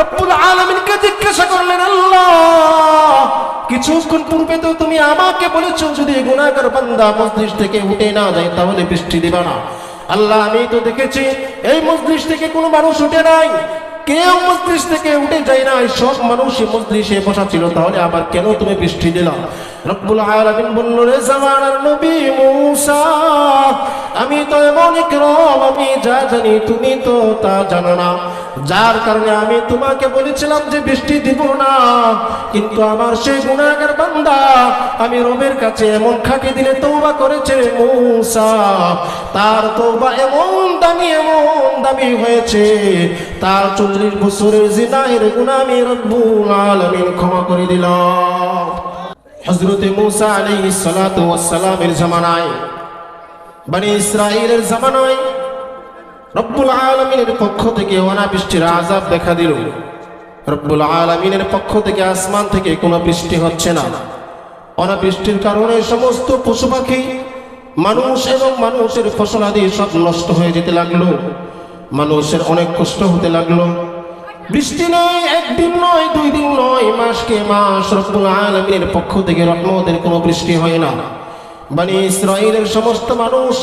রব্বুল আলমিনকে জিজ্ঞাসা করলেন, আল্লাহ, কিছুক্ষণ পূর্বে তো তুমি আমাকে বলেছ, যদি গুণাগার বান্দা মসজিদ থেকে উঠে না যায়, তাহলে বৃষ্টি দিবা না। আল্লাহ, আমি তো দেখেছি, এই মসজিদ থেকে কোনো মানুষ উঠে নাই। কেউ মসজিদ থেকে উঠে যায় না সব মানুষ মসজিদে বসা ছিল, তাহলে আবার কেন তুমি বৃষ্টি দিলাম রব্বুল আলামিন বলল, রে জামানার নবী মূসা আমি তো এমন এক আমি যা জানি তুমি তো তা জানো না। যার কারণে আমি তোমাকে বলেছিলাম যে বৃষ্টি দিব না। কিন্তু আমার সেই গুণাগার বান্দা আমি রবের কাছে এমন খাটি দিলে তৌবা করেছে মূসা। তার তৌবা এমন দামি এমন দামি হয়েছে। তার চল্লিশ বছরের জিনাহের গুণা আমি রব্বুল আলামিন ক্ষমা করে দিলাম। হজরতে মুসা আলাইহিস সালাতু সালামের জামানায় বনি ইসরাইলের জামানায় রব্বুল আলমিনের পক্ষ থেকে অনাবৃষ্টির আজাব দেখা দিল। রব্বুল আলমিনের পক্ষ থেকে আসমান থেকে কোনো বৃষ্টি হচ্ছে না। অনাবৃষ্টির কারণে সমস্ত পশু পাখি মানুষ এবং মানুষের ফসলাদি সব নষ্ট হয়ে যেতে লাগল। মানুষের অনেক কষ্ট হতে লাগল। বৃষ্টি নেই, একদিন নয়, দুই দিন নয়, মাসকে মাস রব্বুল আলমিনের পক্ষ থেকে রহমতের কোনো বৃষ্টি হয় না। বানি ইসরায়েলের সমস্ত মানুষ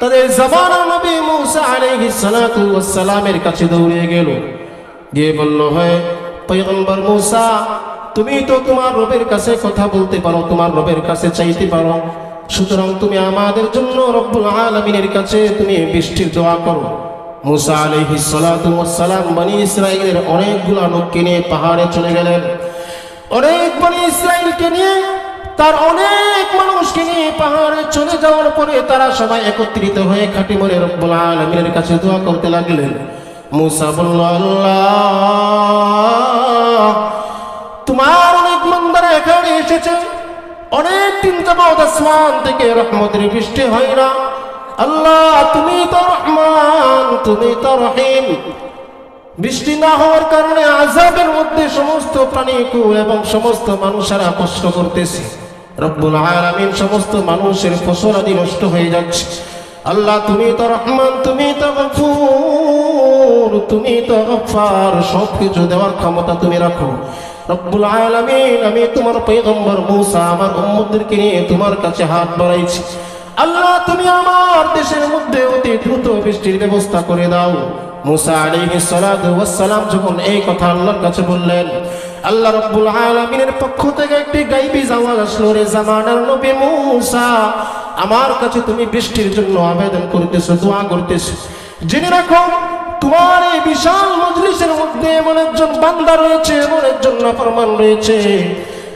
তাদের জামানা নবী মুসা আলাইহিস সালাতু ওয়াস সালামের কাছে দৌড়ে গেল। গিয়ে বলল হয় পয়গম্বর মুসা, তুমি তো তোমার রবের কাছে কথা বলতে পারো, তোমার রবের কাছে চাইতে পারো। সুতরাং তুমি আমাদের জন্য রব্বুল আলামিনের কাছে তুমি বৃষ্টির দোয়া করো। মুসা আলাইহিস সালাতু ওয়াস সালাম বনি ইসরায়েলের অনেকগুলো লোককে নিয়ে পাহাড়ে চলে গেলেন। অনেক বনি ইসরায়েলকে নিয়ে তার অনেক মানুষকে নিয়ে পাহাড়ে চলে যাওয়ার পরে তারা সবাই একত্রিত হয়ে খাটি মনে কাছে দোয়া করতে লাগলেন। মুসা বলল, আল্লাহ, তোমার অনেক মন্দারা এখানে এসেছে। অনেক দিন যাবৎ আসমান থেকে রহমতের বৃষ্টি হয় না। আল্লাহ, তুমি তো রহমান, তুমি তো রহিম। বৃষ্টি না হওয়ার কারণে আজাবের মধ্যে সমস্ত প্রাণীকু এবং সমস্ত মানুষেরা কষ্ট করতেছে। রব্বুল আলামিন সমস্ত মানুষের ফসল আদি নষ্ট হয়ে যাচ্ছে। আল্লাহ, তুমি তো রহমান, তুমি তো গফুর, তুমি তো গফার সব কিছু দেওয়ার ক্ষমতা তুমি রাখো। রব্বুল আলামিন, আমি তোমার পয়গম্বর মূসা, আমার উম্মতদেরকে নিয়ে তোমার কাছে হাত বাড়াইছি। আল্লাহ, তুমি আমার দেশের মধ্যে অতি দ্রুত বৃষ্টির ব্যবস্থা করে দাও। মুসা ওয়াস সালাম যখন এই কথা আল্লাহর কাছে বললেন আল্লাহ রাব্বুল আলামিনের পক্ষ থেকে একটি গাইবি আওয়াজ আসলো, রে জামানার নবী মুসা, আমার কাছে তুমি বৃষ্টির জন্য আবেদন করতেছো, দোয়া করতেছো। জেনে রাখো, তোমার এই বিশাল মজলিসের মধ্যে এমন একজন বান্দা রয়েছে, এমন একজন নাফরমান রয়েছে,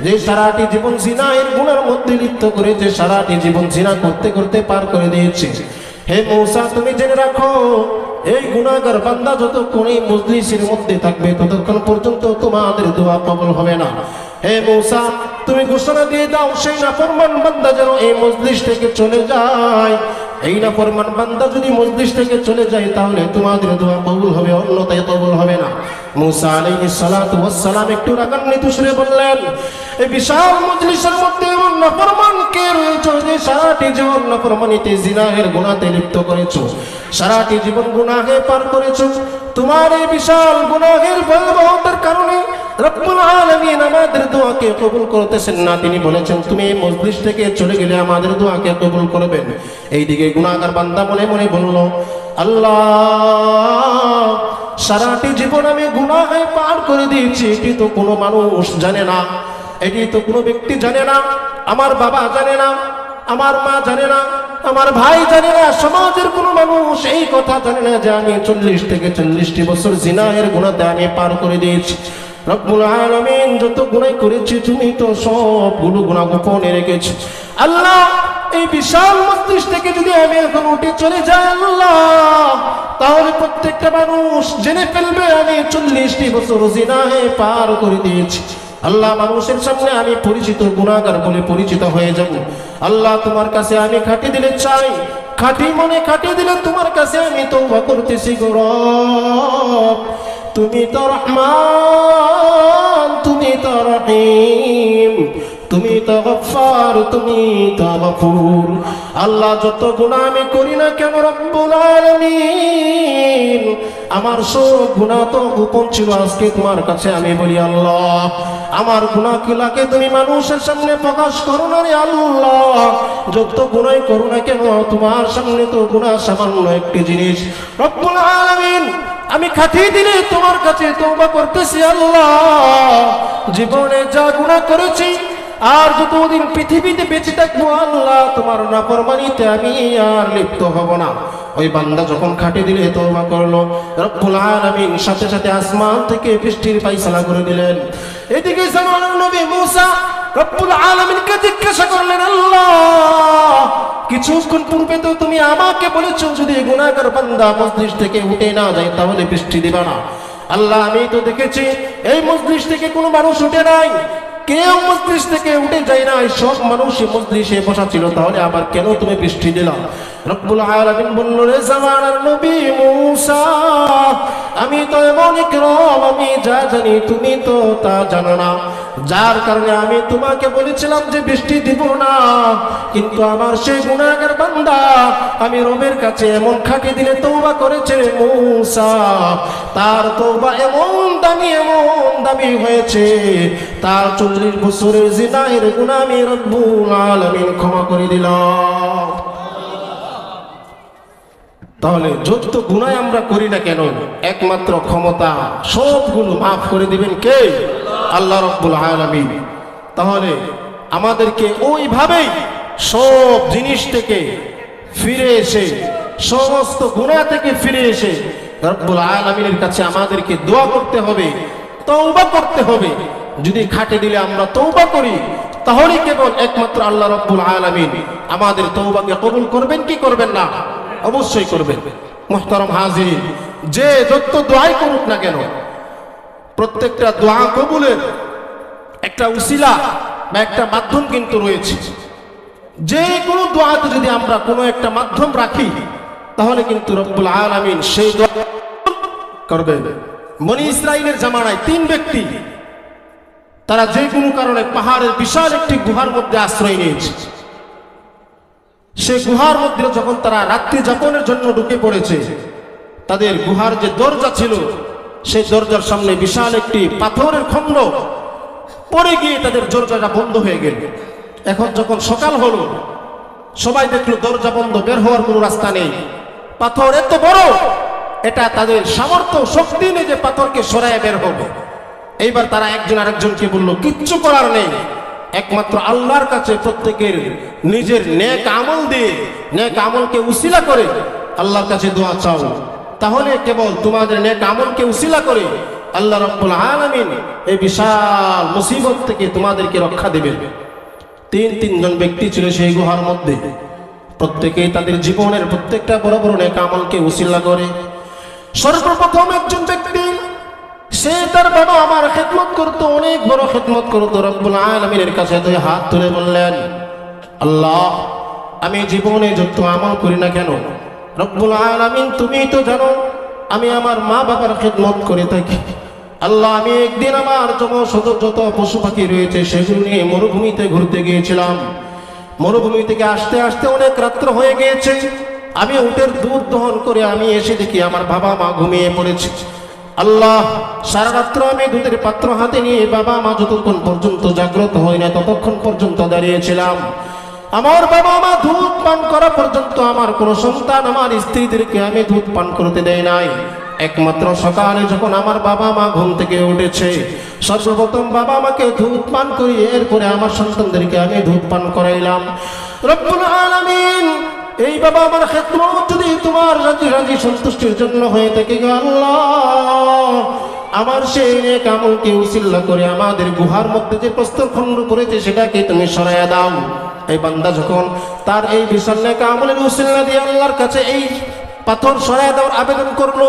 যে সারাটি জীবন জিনা জিনায়ের গুণের মধ্যে লিপ্ত করেছে, সারাটি জীবন জিনা করতে করতে পার করে দিয়েছে। হে মৌসা, তুমি জেনে রাখো, এই গুণাগার বান্দা যতক্ষণ এই মজলিসের মধ্যে থাকবে, ততক্ষণ পর্যন্ত তোমাদের দোয়া কবল হবে না। হে মৌসা, তুমি ঘোষণা দিয়ে দাও, সেই নাফরমান বান্দা যেন এই মজলিস থেকে চলে যায়। এই নাফরমান বান্দা যদি মজলিস থেকে চলে যায়, তাহলে তোমাদের দোয়া কবুল হবে অন্যতায় কবুল হবে না। মুসা আলাইহিস সালাতু ওয়াস সালাম একটু রাগান্বিত সুরে বললেন, এই বিশাল মজলিসের মধ্যে এমন নাফরমান কে রয়েছে সারাটি জীবন নাফরমানিতে জিনাহের গুনাহতে লিপ্ত করেছ। সারাটি জীবন গুনাহে পার করেছ। তোমার এই বিশাল গুনাহের ভয়াবহতার কারণে রব্বুল আমাদের দোয়াকে কবুল করতেছেন না। তিনি বলেছেন, তুমি এই চলে গেলে আমাদের দোয়াকে কবুল করবেন। এইদিকে গুনাহগার বান্দা মনে মনে বলল, আল্লাহ, সারাটি জীবন আমি গুনাহে পার করে দিয়েছি, এটি তো কোনো মানুষ জানে না, এটি তো কোনো ব্যক্তি জানে না, আমার বাবা জানে না আমার মা জানে না, আমার ভাই জানে না, সমাজের কোনো মানুষ এই কথা জানে না যে আমি চল্লিশ থেকে চল্লিশটি বছর জিনাহের গুণাতে আমি পার করে দিয়েছি। যত করেছি, তুমি তো আল্লাহ, এই বিশাল যদি আমি এখন উঠে চলে যাই, আল্লাহ, তাহলে প্রত্যেকটা মানুষ জেনে ফেলবে, আমি চল্লিশটি বছর জিনাহে পার করে দিয়েছি। আল্লাহ মানুষের সামনে আমি পরিচিত গুণাগার বলে পরিচিত হয়ে যাব। আল্লাহ তোমার কাছে আমি খাটি দিলে চাই, খাটি মনে খাটি দিলে তোমার কাছে আমি তৌবা করতেছি গর তুমি তো রহমান, তুমি তো রহিম। তুমি তো গফার তুমি তো গফুর। আল্লাহ যত গুণা আমি করি না কেন রব্বুল আলামিন? আমার সব গুণা তো গোপন ছিল, আজকে তোমার কাছে আমি বলি আল্লাহ, আমার গুণাগুলাকে তুমি মানুষের সামনে প্রকাশ করো না রে আল্লাহ। যত গুণাই করো না কেন, তোমার সামনে তো গুণা সামান্য একটি জিনিস। রব্বুল আলামিন, আমি খাটিয়ে দিলে তোমার কাছে তওবা করতেছি আল্লাহ। জীবনে যা গুণা করেছি আর যতদিন পৃথিবীতে বেঁচে থাকব, আল্লাহ তোমার নাফরমানিতে আমি আর লিপ্ত হব না। ওই বান্দা যখন খাটে দিলে তওবা করল, রব্বুল আলামিন সাথে সাথে আসমান থেকে বৃষ্টির পাইসালা করে দিলেন। এদিকে জামানার নবী মুসা রব্বুল আলামিনকে জিজ্ঞাসা করলেন, আল্লাহ, কিছুক্ষণ পূর্বে তো তুমি আমাকে বলেছ যদি গুনাহগার বান্দা মসজিদ থেকে উঠে না যায়, তাহলে বৃষ্টি দিবা না। আল্লাহ, আমি তো দেখেছি, এই মসজিদ থেকে কোনো মানুষ উঠে নাই। কেউ মসজিদ থেকে উঠে যায় না সব মানুষ সে বসা ছিল। তাহলে আবার কেন তুমি বৃষ্টি দিলাম রব্বুল আলামিন বলল রে জামানার নবী আমি তো এমন এক রব, আমি যা জানি তুমি তো তা জানো না। যার কারণে আমি তোমাকে বলেছিলাম যে বৃষ্টি দিব না, কিন্তু আমার সেই গুণাগার বান্দা আমি রবের কাছে এমন খাটি দিলে তৌবা করেছে মৌসা। তার তৌবা এমন দামি এমন দামি হয়েছে। তার চল্লিশ বছরের জিনাহের গুণা আমি রব্বুল আলামিন ক্ষমা করে দিলাম। তাহলে যত গুণায় আমরা করি না কেন, একমাত্র ক্ষমতা সবগুলো মাফ করে দিবেন কে? আল্লাহ রব্বুল আলামিন। তাহলে আমাদেরকে ওইভাবেই সব জিনিস থেকে ফিরে এসে, সমস্ত গুণা থেকে ফিরে এসে রব্বুল আলামিনের কাছে আমাদেরকে দোয়া করতে হবে তৌবা করতে হবে। যদি খাটে দিলে আমরা তৌবা করি, তাহলে কেবল একমাত্র আল্লাহ রব্বুল আলামিন আমাদের তৌবাকে কবুল করবেন কি করবেন না? অবশ্যই করবেন। মোহতারম হাজির যে যত দোয়াই করুক না কেন প্রত্যেকটা দোয়া কবুলের একটা উসিলা বা একটা মাধ্যম কিন্তু রয়েছে। যে কোনো দোয়াতে যদি আমরা কোনো একটা মাধ্যম রাখি, তাহলে কিন্তু রব্বুল আলামিন সেই দোয়া করবেন মনি ইসরায়েলের জামানায় তিন ব্যক্তি, তারা যে কোনো কারণে পাহাড়ের বিশাল একটি গুহার মধ্যে আশ্রয় নিয়েছে। সে গুহার মধ্যে যখন তারা রাত্রি যাপনের জন্য ঢুকে পড়েছে, তাদের গুহার যে দরজা ছিল সেই দরজার সামনে বিশাল একটি পাথরের খণ্ড পরে গিয়ে তাদের দরজাটা বন্ধ হয়ে গেল। এখন যখন সকাল হলো, সবাই দেখল দরজা বন্ধ, বের হওয়ার কোনো রাস্তা নেই। পাথর এত বড়, এটা তাদের সামর্থ্য শক্তি নেই যে পাথরকে সরায় বের হবে। এইবার তারা একজন আরেকজনকে বলল, কিচ্ছু করার নেই। একমাত্র আল্লাহর কাছে প্রত্যেকের নিজের নেক আমল দিয়ে নেক আমলকে উসিলা করে আল্লাহর কাছে দোয়া চাও। তাহলে কেবল তোমাদের নেক আমলকে উসিলা করে আল্লাহ রব্বুল আলামিন এই বিশাল মুসিবত থেকে তোমাদেরকে রক্ষা দেবেন। তিন, তিনজন ব্যক্তি ছিল সেই গুহার মধ্যে। প্রত্যেকেই তাদের জীবনের প্রত্যেকটা বড় বড় নেক আমলকে উসিলা করে। সর্বপ্রথম একজন ব্যক্তি সে তার বাবা আমার খেদমত করতো, অনেক বড় খেদমত করতো, রব্বুল আলমিনের কাছে দুই হাত তুলে বললেন, আল্লাহ, আমি জীবনে যত আমল করি না কেন রব্বুল আলমিন, তুমি তো জানো, আমি আমার মা বাবার খেদমত করে থাকি। আল্লাহ, আমি একদিন আমার যত যত পশু পাখি রয়েছে, সেগুলো নিয়ে মরুভূমিতে ঘুরতে গিয়েছিলাম। মরুভূমি থেকে আসতে আসতে অনেক রাত্র হয়ে গিয়েছে। আমি উটের দুধ দহন করে আমি এসে দেখি আমার বাবা মা ঘুমিয়ে পড়েছে। আল্লাহ, সারা রাত্র আমি দুধের পাত্র হাতে নিয়ে বাবা মা যতক্ষণ পর্যন্ত জাগ্রত হয় না, ততক্ষণ পর্যন্ত দাঁড়িয়েছিলাম। আমার বাবা মা দুধ পান করা পর্যন্ত আমার কোনো সন্তান, আমার স্ত্রীদেরকে আমি দুধ পান করতে দেয় নাই। একমাত্র সকালে যখন আমার বাবা মা ঘুম থেকে উঠেছে, সর্বপ্রথম বাবা মাকে দুধ পান করি, এরপরে আমার সন্তানদেরকে আমি দুধ পান করাইলাম। রব্বুল আলামিন, এই বাবা আমার খেদমত যদি তোমার রাজি রাজি সন্তুষ্টির জন্য হয়ে থাকে গো আল্লাহ, আমার সেই নেক আমলকে উসিল্লা করে আমাদের গুহার মধ্যে যে প্রস্তর খণ্ড করেছে সেটাকে তুমি সরাইয়া দাও। এই বান্দা যখন তার এই বিশাল নেক আমলের উসিল্লা দিয়ে আল্লাহর কাছে এই পাথর সরাই দেওয়ার আবেদন করল,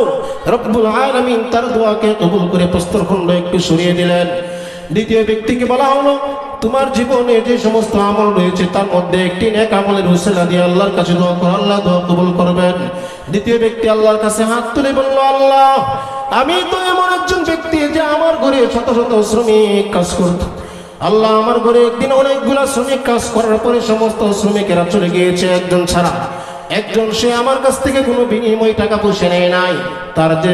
রব্বুল আলামিন তার দোয়াকে কবুল করে প্রস্তর খণ্ড একটু সরিয়ে দিলেন। দ্বিতীয় ব্যক্তিকে বলা হলো, তোমার জীবনে যে সমস্ত আমল রয়েছে, তার মধ্যে একটি নেক আমলের হুসেলা দিয়ে আল্লাহর কাছে দোয়া করো, আল্লাহ দোয়া কবুল করবেন। দ্বিতীয় ব্যক্তি আল্লাহর কাছে হাত তুলে বলল, আল্লাহ, আমি তো এমন একজন ব্যক্তি যে আমার ঘরে শত শত শ্রমিক কাজ করত। আল্লাহ আমার ঘরে একদিন অনেকগুলা শ্রমিক কাজ করার পরে সমস্ত শ্রমিকেরা চলে গিয়েছে একজন ছাড়া। একজন সে আমার কাছ থেকে কোনো বিনিময় টাকা পয়সা নেয় নাই। তার যে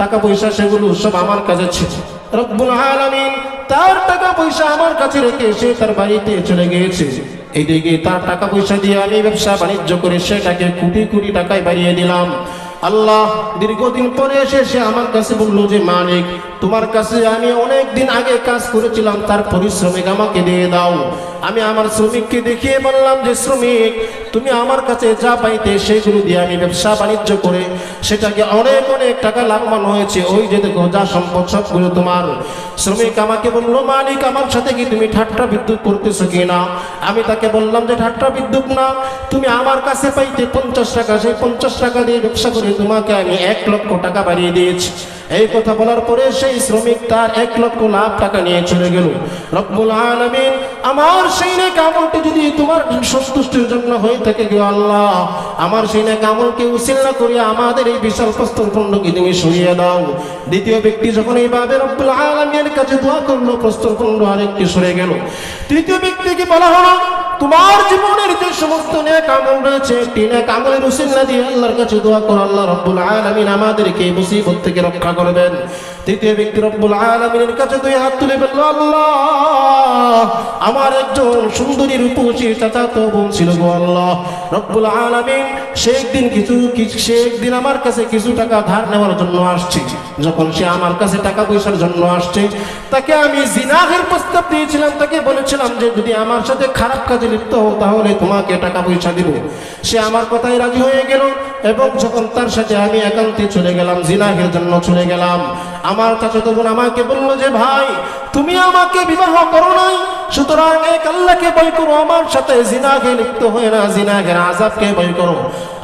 টাকা পয়সা সেগুলো সব আমার কাছে ছিল। রব্বুল আলামিন তার টাকা পয়সা আমার কাছে রেখে সে তার বাড়িতে চলে গিয়েছে। এইদিকে তার টাকা পয়সা দিয়ে আমি ব্যবসা বাণিজ্য করে সেটাকে কোটি কোটি টাকায় বাড়িয়ে দিলাম। আল্লাহ দীর্ঘদিন পরে এসে সে আমার কাছে বলল যে, মালিক তোমার কাছে আমি অনেক দিন আগে কাজ করেছিলাম, তার পরিশ্রমিক আমাকে দিয়ে দাও। আমি আমার শ্রমিককে দেখিয়ে বললাম যে, শ্রমিক, তুমি আমার কাছে যা পাইতে সেগুলো দিয়ে আমি ব্যবসা বাণিজ্য করে সেটাকে অনেক অনেক টাকা লাভবান হয়েছে। ওই যে দেখো, যা সম্পদ সবগুলো তোমার। শ্রমিক আমাকে বলল, মালিক, আমার সাথে কি তুমি ঠাট্টা বিদ্যুৎ করতেছো কি না আমি তাকে বললাম যে, ঠাট্টা বিদ্যুৎ না, তুমি আমার কাছে পাইতে পঞ্চাশ টাকা, সেই পঞ্চাশ টাকা দিয়ে ব্যবসা করে তোমাকে আমি এক লক্ষ টাকা বাড়িয়ে দিয়েছি। এই কথা বলার পরে সেই শ্রমিক তার এক লক্ষ লাখ টাকা নিয়ে চলে গেল। রব্বুল আলামিন, আমার সেই নেক আমলটি যদি তোমার সন্তুষ্টির জন্য হয়ে থাকে গো আল্লাহ, আমার সেই নেক আমলকে উসিল্লা করে আমাদের এই বিশাল প্রস্তর খণ্ডকে তুমি সরিয়ে দাও। দ্বিতীয় ব্যক্তি যখন এইভাবে রব্বুল আলামিনের কাছে দোয়া করল, প্রস্তর খণ্ড আরেকটি সরে গেল। তৃতীয় ব্যক্তিকে বলা হলো তোমার জীবনের যে সমস্ত নেক আমল রয়েছে, একটি নেক আমলের উসিল্লা দিয়ে আল্লাহর কাছে দোয়া করো, আল্লাহ রব্বুল আলামিন আমাদেরকে এই মুসিবত থেকে রক্ষা করবেন। তৃতীয় ব্যক্তি রব্বুল আলামিনের কাছে দুই হাত তুলে বলল, আল্লাহ! আমার একজন সুন্দরী রূপসী চাচা তো বোন ছিল গো আল্লাহ। রব্বুল আলামিন সে একদিন কিছু কিছু- সে একদিন আমার কাছে কিছু টাকা ধার নেওয়ার জন্য আসছে। যখন সে আমার কাছে টাকা পয়সার জন্য আসছে, তাকে আমি জিনাহের প্রস্তাব দিয়েছিলাম, তাকে বলেছিলাম যে যদি আমার সাথে খারাপ কাজে লিপ্ত হও, তাহলে তোমাকে টাকা পয়সা দিব। সে আমার কথায় রাজি হয়ে গেল এবং যখন তার সাথে আমি একান্তে চলে গেলাম, জিনাহের জন্য চলে গেলাম, আমার চাচাতো বোন আমাকে বলল যে, ভাই, তুমি আমাকে বিবাহ করো নাই? সুতরাং এক আল্লাহকে ভয় করো, আমার সাথে জিনাকে লিপ্ত হয়ে না, জিনাকের আজাবকে ভয় করো।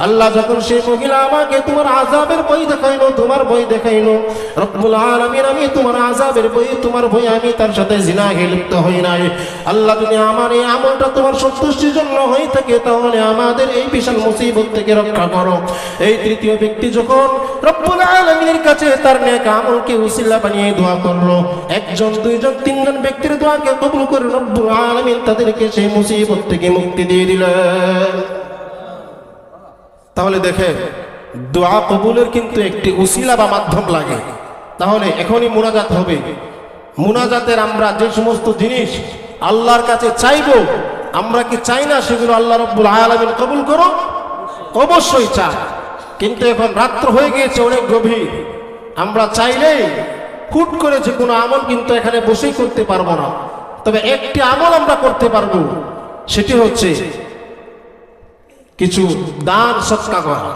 আল্লাহ যখন সেই মহিলা আমাকে তোমার আজাবের বই দেখাইলো, তোমার বই দেখাইলো আমি তোমার আজাবের বই তোমার বই আমি তার সাথে জিনাকে লিপ্ত হই নাই। আল্লাহ যদি আমার এই আমলটা তোমার সন্তুষ্টির জন্য হয়ে থাকে, তাহলে আমাদের এই বিশাল মুসিবত থেকে রক্ষা করো। এই তৃতীয় ব্যক্তি যখন কাছে তার নেক আমলকে বানিয়ে দোয়া করল, একজন, দুইজন, তিনজন ব্যক্তির দোয়াকে কবুল করে রব্বুল আলামিন তাদেরকে সেই মুসিবত থেকে মুক্তি দিয়ে দিলেন। তাহলে দেখে, দোয়া কবুলের কিন্তু একটি উসিলা বা মাধ্যম লাগে। তাহলে এখনই মোনাজাত হবে। মোনাজাতের আমরা যে সমস্ত জিনিস আল্লাহর কাছে চাইব, আমরা কি চাই না সেগুলো আল্লাহ রব্বুল আলামিন কবুল করো অবশ্যই চাই। কিন্তু এখন রাত্র হয়ে গিয়েছে, অনেক গভীর। আমরা চাইলেই হুট করে যে কোনো আমল কিন্তু এখানে বসেই করতে পারব না। তবে একটি আমল আমরা করতে পারব সেটি হচ্ছে কিছু দান সৎকা করা।